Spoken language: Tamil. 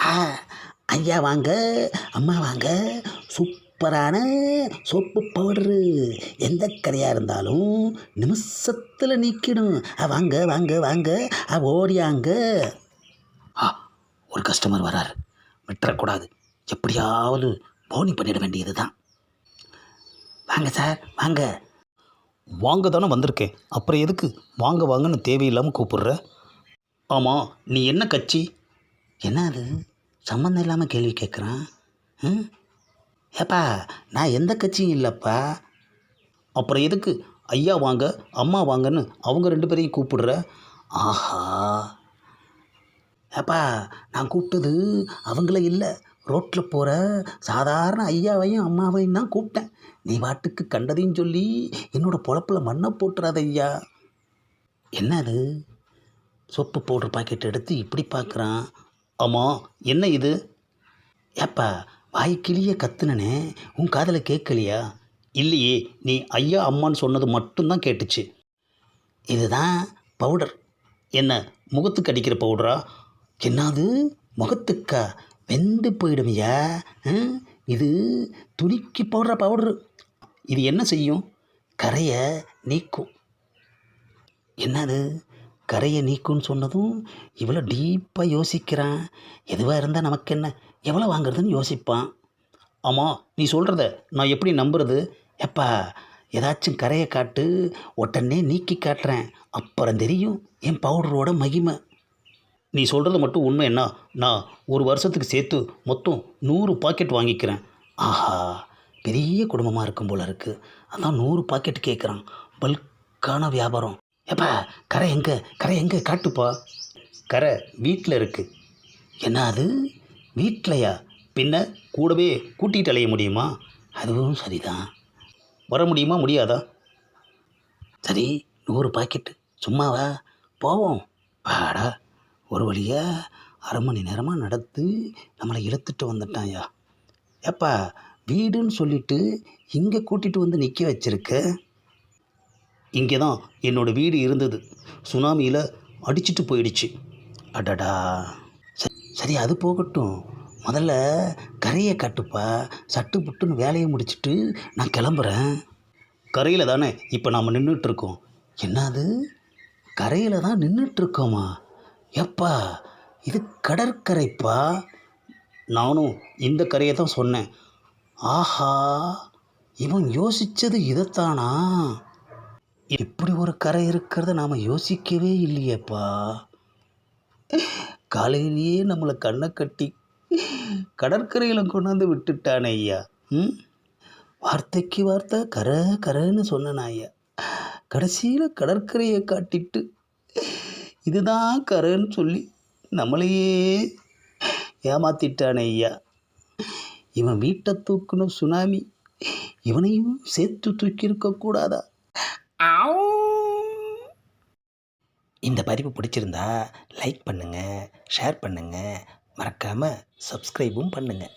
ஆ ஐயா வாங்க அம்மா வாங்க. சூப்பரான சோப்பு பவுடரு. எந்த கரையாக இருந்தாலும் நிமிஷத்தில் நீக்கிடும். ஆ, வாங்க வாங்க வாங்க. ஆ, ஓடியாங்க. ஆ ஒரு கஸ்டமர் வராரு. விட்டுறக்கூடாது. எப்படியாவது போனி பண்ணிட வேண்டியது தான் வாங்க சார் வாங்க. வாங்க தானே வந்திருக்கேன் அப்புறம் எதுக்கு வாங்க வாங்கன்னு தேவையில்லாமல் கூப்பிடுற? ஆமாம் நீ என்ன கட்சி என்ன அது சம்மந்தம் இல்லாமல் கேள்வி கேட்குறான் ம்? ஏப்பா நான் எந்த கட்சியும் இல்லைப்பா. அப்புறம் எதுக்கு ஐயா வாங்க அம்மா வாங்கன்னு அவங்க ரெண்டு பேரையும் கூப்பிடுற? ஆஹா. ஏப்பா நான் கூப்பிட்டது அவங்கள இல்லை. ரோட்டில் போகிற சாதாரண ஐயாவையும் அம்மாவையும் தான் கூப்பிட்டேன். நீ பாட்டுக்கு கண்டதையும் சொல்லி என்னோடய பொழப்பில் மண்ணை போட்டுறாத ஐயா. என்ன அது சோப்பு பவுடர் பாக்கெட் எடுத்து இப்படி பார்க்குறான் ஆமாம் என்ன இது? ஏப்பா வாய் கிளிய கத்துனனே உன் காதில் கேட்கலையா இல்லையே நீ ஐயா அம்மான்னு சொன்னது மட்டும்தான் கேட்டுச்சு. இதுதான் பவுடர். என்ன முகத்துக்கு அடிக்கிற பவுடரா? என்னது முகத்துக்கா? வெந்து போயிடுமையா? ம்? இது துணிக்கு போடுற பவுடரு. இது என்ன செய்யும்? கரையை நீக்கும். என்னது? கரையை நீக்கும்னு சொன்னதும் இவ்வளோ டீப்பாக யோசிக்கிறான். எதுவாக இருந்தால் நமக்கு என்ன? எவ்வளோ வாங்குறதுன்னு யோசிப்பான். ஆமாம் நீ சொல்கிறத நான் எப்படி நம்புறது? எப்பா ஏதாச்சும் கரையை காட்டு உடனே நீக்கி காட்டுறேன். அப்புறம் தெரியும் என் பவுடரோட மகிமை. நீ சொல்கிறது மட்டும் உண்மை என்ன? நான் ஒரு வருஷத்துக்கு சேர்த்து மொத்தம் நூறு பாக்கெட் வாங்கிக்கிறேன். ஆஹா பெரிய குடும்பமாக இருக்கும் போல இருக்குது அதான் நூறு பாக்கெட் கேட்குறான் பல்கான வியாபாரம். ஏப்பா கரை எங்கே கரை எங்கே காட்டுப்பா? கரை வீட்டில் இருக்குது என்ன அது? வீட்டிலையா பின்ன கூடவே கூட்டிகிட்டு அலைய முடியுமா? அதுவும் சரிதான். வர முடியுமா முடியாதா? சரி நூறு பாக்கெட்டு சும்மாவா? போவோம். பாடா ஒரு வழியா அரை மணி நேரமாக நடத்து நம்மளை இழுத்துட்டு வந்துட்டான்யா ஏப்பா வீடுன்னு சொல்லிட்டு இங்கே கூட்டிகிட்டு வந்து நிற்க வச்சுருக்க? இங்கே தான் என்னோடய வீடு இருந்தது. சுனாமியில் அடிச்சிட்டு போயிடுச்சு. அடடா. சரி சரி அது போகட்டும். முதல்ல கரையை கட்டுப்பா. சட்டு புட்டுன்னு வேலையை முடிச்சிட்டு நான் கிளம்புறேன். கரையில் தானே இப்போ நாம் நின்றுட்டு இருக்கோம் என்னது கரையில் தான் நின்றுட்டு இருக்கோமா எப்பா இது கடற்கரைப்பா. நானும் இந்த கரையை தான் சொன்னேன். ஆஹா இவன் யோசித்தது இதைத்தானா? இப்படி ஒரு கரை இருக்கிறத நாம் யோசிக்கவே இல்லையேப்பா. காலையிலேயே நம்மளை கண்ணை கட்டி கடற்கரையில் கொண்டாந்து விட்டுட்டானே ஐயா. ம்? வார்த்தைக்கு வார்த்தை கரை கரைன்னு சொன்னேன் ஐயா. கடைசியில் கடற்கரையை காட்டிட்டு இதுதான் கரைன்னு சொல்லி நம்மளையே ஏமாத்திட்டானே ஐயா. இவன் வீட்டை தூக்கணும் சுனாமி இவனையும் சேர்த்து தூக்கியிருக்கக்கூடாதா இந்த பதிவு பிடிச்சிருந்தா லைக் பண்ணுங்கள் ஷேர் பண்ணுங்கள் மறக்காமல் சப்ஸ்கிரைபும் பண்ணுங்கள்